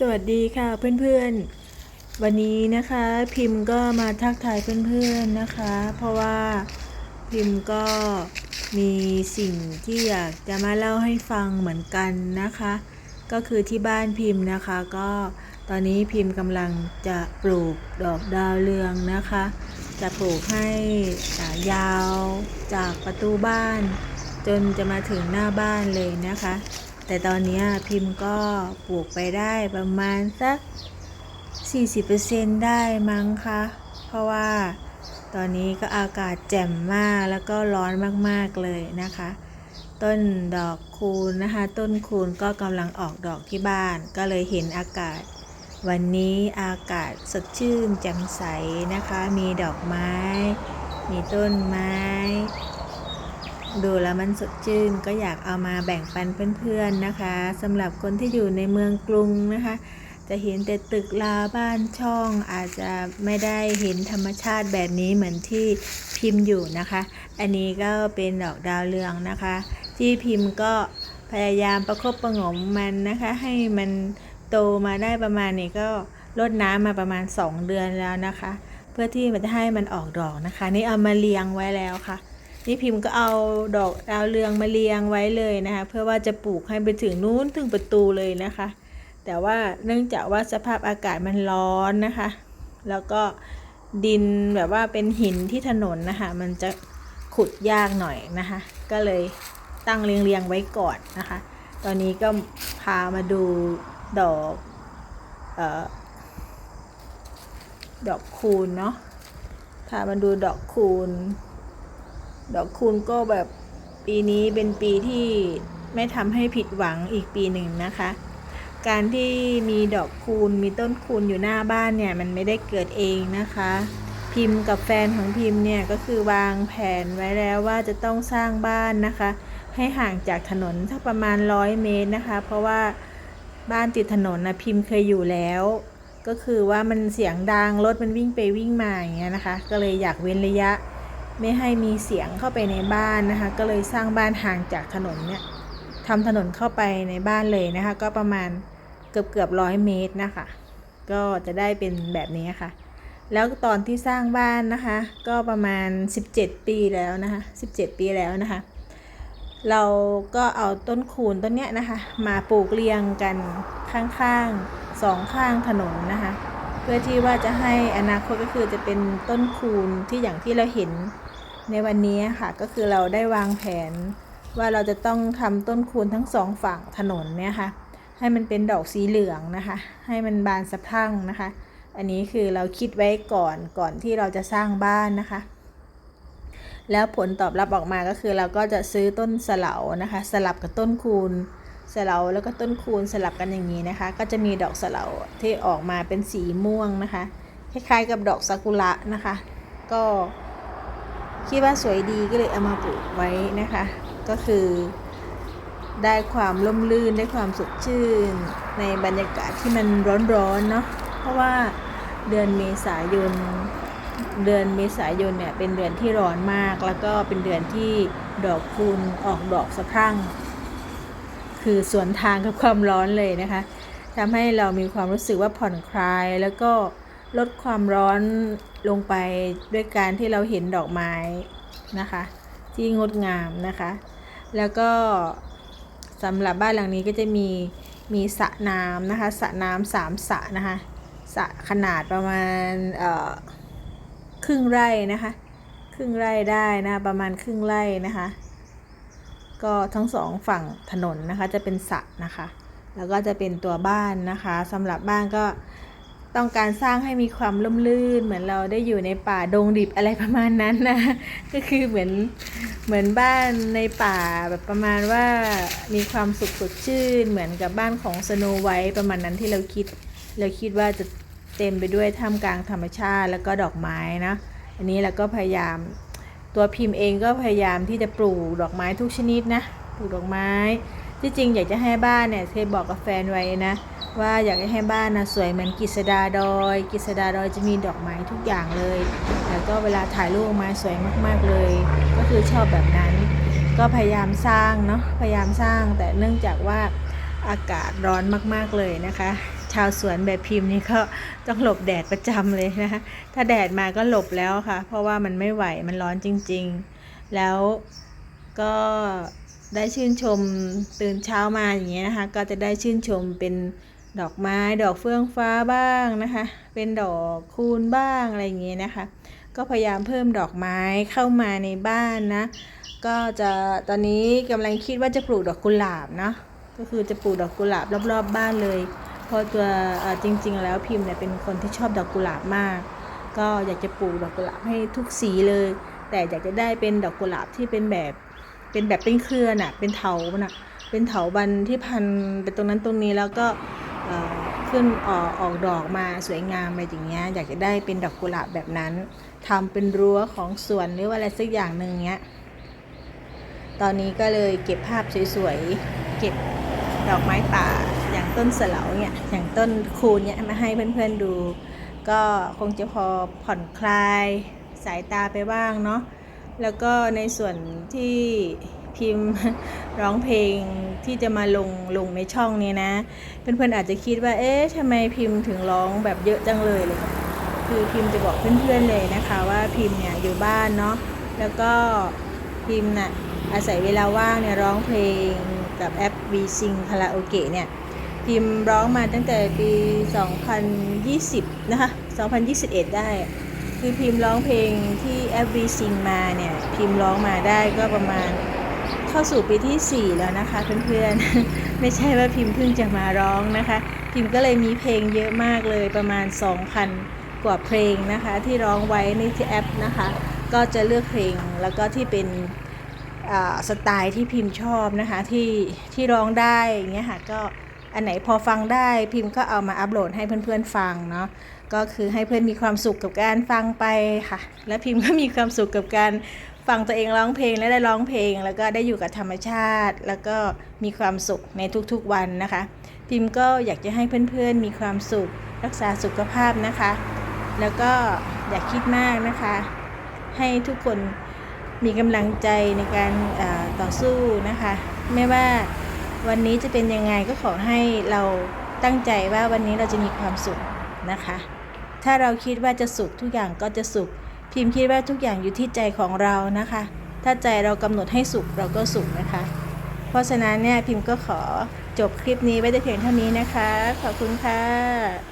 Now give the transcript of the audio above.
สวัสดีค่ะเพื่อนๆ วันนี้นะคะพิมพ์ก็มาทักทายเพื่อนๆนะคะ เพราะว่าพิมพ์ก็มีสิ่งที่อยากจะมาเล่าให้ฟังเหมือนกันนะคะ ก็คือที่บ้านพิมพ์นะคะ ก็ตอนนี้พิมพ์กำลังจะปลูกดอกดาวเรืองนะคะ จะปลูกให้ยาวจากประตูบ้าน จนจะมาถึงหน้าบ้านเลยนะคะ แต่ตอนนี้พิมพ์ก็ปลูกไปได้ประมาณสัก 40%ได้มั้งคะ เพราะว่าตอนนี้ก็อากาศแจ่มมากแล้วก็ร้อนมากๆเลยนะคะ ต้นดอกคูณนะคะ ต้นคูณก็กำลังออกดอกที่บ้าน ก็เลยเห็นอากาศ วันนี้อากาศสดชื่นแจ่มใสนะคะ มีดอกไม้ มีต้นไม้ ดูแล้วมันสดชื่นก็อยากเอามาแบ่งปันเพื่อนๆนะคะสำหรับคนที่อยู่ในเมืองกรุงนะคะ จะเห็นแต่ตึกราบ้านช่องอาจจะไม่ได้เห็นธรรมชาติแบบนี้เหมือนที่พิมพ์อยู่นะคะ อันนี้ก็เป็นดอกดาวเรืองนะคะ ที่พิมพ์ก็พยายามประคบประงมมันนะคะ ให้มันโตมาได้ประมาณนี้ก็รดน้ำมาประมาณ 2 เดือนแล้วนะคะ เพื่อที่มันจะให้มันออกดอกนะคะ นี่เอามาเรียงไว้แล้วค่ะ นี่พิมพ์ก็เอาดอกดาวเรืองมาเรียงไว้เลยนะคะเพื่อว่าจะปลูกให้ไปถึงนู้นถึงประตูเลยนะคะ แต่ว่าเนื่องจากว่าสภาพอากาศมันร้อนนะคะ แล้วก็ดินแบบว่าเป็นหินที่ถนนนะคะ มันจะขุดยากหน่อยนะคะ ก็เลยตั้งเรียงๆไว้ก่อนนะคะ ตอนนี้ก็พามาดูดอกออดอกคูณเนาะพามาดูดอกคูณ ดอกคูณก็แบบปีนี้เป็นปีที่ไม่ทำให้ผิดหวังอีกปีหนึ่งนะคะ การที่มีดอกคูณมีต้นคูณอยู่หน้าบ้านเนี่ยมันไม่ได้เกิดเองนะคะ พิมพ์กับแฟนของพิมพ์เนี่ยก็คือวางแผนไว้แล้วว่าจะต้องสร้างบ้านนะคะ ให้ห่างจากถนนสักประมาณร้อยเมตรนะคะ เพราะว่าบ้านติดถนนนะพิมพ์เคยอยู่แล้ว ก็คือว่ามันเสียงดังรถมันวิ่งไปวิ่งมาอย่างเงี้ยนะคะ ก็เลยอยากเว้นระยะ ไม่ให้มีเสียงเข้าไปในบ้านนะคะ ก็เลยสร้างบ้านห่างจากถนนเนี่ยทำถนนเข้าไปในบ้านเลยนะคะ ก็ประมาณเกือบเกือบร้อยเมตรนะคะ ก็จะได้เป็นแบบนี้ค่ะ แล้วตอนที่สร้างบ้านนะคะ ก็ประมาณ 17 ปีแล้วนะคะ 17 ปีแล้วนะคะ เราก็เอาต้นคูณต้นเนี้ยนะคะ มาปลูกเรียงกันข้างๆสองข้างถนนนะคะ เพื่อที่ว่าจะให้อนาคตก็คือจะเป็นต้นคูณที่อย่างที่เราเห็นในวันนี้ค่ะ ก็คือเราได้วางแผน ว่าเราจะต้องทำต้นคูณทั้งสองฝั่งถนนเนี่ยค่ะ ให้มันเป็นดอกสีเหลืองนะคะ ให้มันบานสะพรั่งนะคะ อันนี้คือเราคิดไว้ก่อนก่อนที่เราจะสร้างบ้านนะคะ แล้วผลตอบรับออกมาก็คือเราก็จะซื้อต้นสเลานะคะ สลับกับต้นคูณ สะเหลาแล้วก็ต้นคูณสลับกันอย่างนี้นะคะ ก็จะมีดอกสะเหลาที่ออกมาเป็นสีม่วงนะคะ คล้ายๆกับดอกซากุระนะคะ ก็คิดว่าสวยดีก็เลยเอามาปลูกไว้นะคะ ก็คือได้ความร่มรื่นได้ความสดชื่น ในบรรยากาศที่มันร้อนๆเนาะเพราะว่าเดือนเมษายนเดือนเมษายนเนี่ยเป็นเดือนที่ร้อนมาก แล้วก็เป็นเดือนที่ดอกคูณออกดอกสะพรั่ง คือสวนทางกับความร้อนเลยนะคะทำให้เรามีความรู้สึกว่าผ่อนคลายแล้วก็ลดความร้อนลงไปด้วยการที่เราเห็นดอกไม้นะคะ ที่งดงามนะคะ แล้วก็สำหรับบ้านหลังนี้ก็จะมีมีสระน้ำนะคะสระน้ำสามสระนะคะสระขนาดประมาณเอ่อครึ่งไร่นะคะ ครึ่งไร่ได้นะประมาณครึ่งไร่นะคะ ก็ทั้งสองฝั่งถนนนะคะจะเป็นสระนะคะ แล้วก็จะเป็นตัวบ้านนะคะสำหรับบ้านก็ต้องการสร้างให้มีความร่มรื่น เหมือนเราได้อยู่ในป่าดงดิบอะไรประมาณนั้นนะ ก็คือเหมือนเหมือนบ้านในป่าแบบประมาณว่ามีความสุขสดชื่น เหมือนกับบ้านของสโนไวท์ประมาณนั้นที่เราคิด เราคิดว่าจะเต็มไปด้วยท่ามกลางธรรมชาติแล้วก็ดอกไม้นะ อันนี้เราก็พยายาม ตัวพิมพ์เองก็พยายามที่จะปลูกดอกไม้ทุกชนิดนะ ปลูกดอกไม้ ที่จริงอยากจะให้บ้านเนี่ยเคยบอกกับแฟนไว้นะ ว่าอยากให้บ้านนะสวยเหมือนกิษดาดอยกิษดาดอยจะมีดอกไม้ทุกอย่างเลย แล้วก็เวลาถ่ายรูปออกมาสวยมากๆเลย ก็คือชอบแบบนั้น ก็พยายามสร้างเนาะพยายามสร้างแต่เนื่องจากว่า อากาศร้อนมาก ๆ เลยนะคะ ชาวสวนแบบพิมพ์นี่ก็ต้องหลบแดดประจำเลยนะคะ ถ้าแดดมาก็หลบแล้วค่ะ เพราะว่ามันไม่ไหวมันร้อนจริง ๆ แล้วก็ได้ชื่นชมตื่นเช้ามาอย่างเงี้ยนะคะก็จะได้ชื่นชมเป็นดอกไม้ดอกเฟื่องฟ้าบ้างนะคะ เป็นดอกคูณบ้างอะไรอย่างเงี้ยนะคะ ก็พยายามเพิ่มดอกไม้เข้ามาในบ้านนะ ก็จะตอนนี้กำลังคิดว่าจะปลูกดอกกุหลาบเนาะ ก็คือจะปลูกดอกกุหลาบรอบๆบบ้านเลย เพราะตัวจริง ๆ แล้วพิมพ์เนี่ยเป็นคนที่ชอบดอกกุหลาบมาก ก็อยากจะปลูกดอกกุหลาบให้ทุกสีเลย แต่อยากจะได้เป็นดอกกุหลาบที่เป็นแบบเป็นแบบเป็นเครือน่ะเป็นเถาน่ะเป็นเถาบันที่พันไปตรงนั้นตรงนี้แล้วก็ขึ้นออกออกดอกมาสวยงามอะไรอย่างเงี้ยอยากจะได้เป็นดอกกุหลาบแบบนั้นทำเป็นรั้วของสวนหรือว่าอะไรสักอย่างหนึ่งเงี้ยตอนนี้ก็เลยเก็บภาพสวยๆเก็บ ดอกไม้ป่าอย่างต้นเสลาเนี่ยอย่างต้นคูนเนี่ยมาให้เพื่อนๆดู ก็คงจะพอผ่อนคลายสายตาไปบ้างเนาะแล้วก็ในส่วนที่พิมพ์ร้องเพลงที่จะมาลงลงในช่องนี้นะ เพื่อนๆอาจจะคิดว่าเอ๊ะทำไมพิมพ์ถึงร้องแบบเยอะจังเลยเลยคือพิมพ์จะบอกเพื่อนๆเลยนะคะ ว่าพิมพ์เนี่ยอยู่บ้านเนาะแล้วก็พิมพ์น่ะอาศัยเวลาว่างเนี่ยร้องเพลง กับแอป v s i n g คาราโอเกะเนี่ยพิมร้องมาตั้งแต่ปี 2020 นะคะ 2021 ได้ คือพิมร้องเพลงที่แอป v s i n g มาเนี่ยพิมร้องมาได้ก็ประมาณเข้าสู่ปีที่ 4 แล้วนะคะเพื่อนๆ ไม่ใช่ว่าพิมพ์เพิ่งจะมาร้องนะคะ พิมก็เลยมีเพลงเยอะมากเลยประมาณ 2,000 กว่าเพลงนะคะ ที่ร้องไว้ในที่แอปนะคะ ก็จะเลือกเพลงแล้วก็ที่เป็น สไตล์ที่พิมพ์ชอบนะคะที่ที่ร้องได้อย่างเงี้ยค่ะก็อันไหนพอฟังได้พิมพ์ก็เอามาอัปโหลดให้เพื่อนๆฟังเนาะก็คือให้เพื่อนมีความสุขกับการฟังไปค่ะ และพิมพ์ก็มีความสุขกับการฟังตัวเองร้องเพลงและได้ร้องเพลง แล้วก็ได้อยู่กับธรรมชาติ แล้วก็มีความสุขในทุกๆวันนะคะ พิมพ์ก็อยากจะให้เพื่อนๆมีความสุขรักษาสุขภาพนะคะ แล้วก็อย่าคิดมากนะคะ ให้ทุกคน มีกำลังใจในการต่อสู้นะคะ ไม่ว่าวันนี้จะเป็นยังไงก็ขอให้เราตั้งใจว่าวันนี้เราจะมีความสุขนะคะ ถ้าเราคิดว่าจะสุขทุกอย่างก็จะสุข พิมพ์คิดว่าทุกอย่างอยู่ที่ใจของเรานะคะ ถ้าใจเรากำหนดให้สุขเราก็สุขนะคะ เพราะฉะนั้นเนี่ยพิมพ์ก็ขอจบคลิปนี้ไว้แต่เพียงเท่านี้นะคะ ขอบคุณค่ะ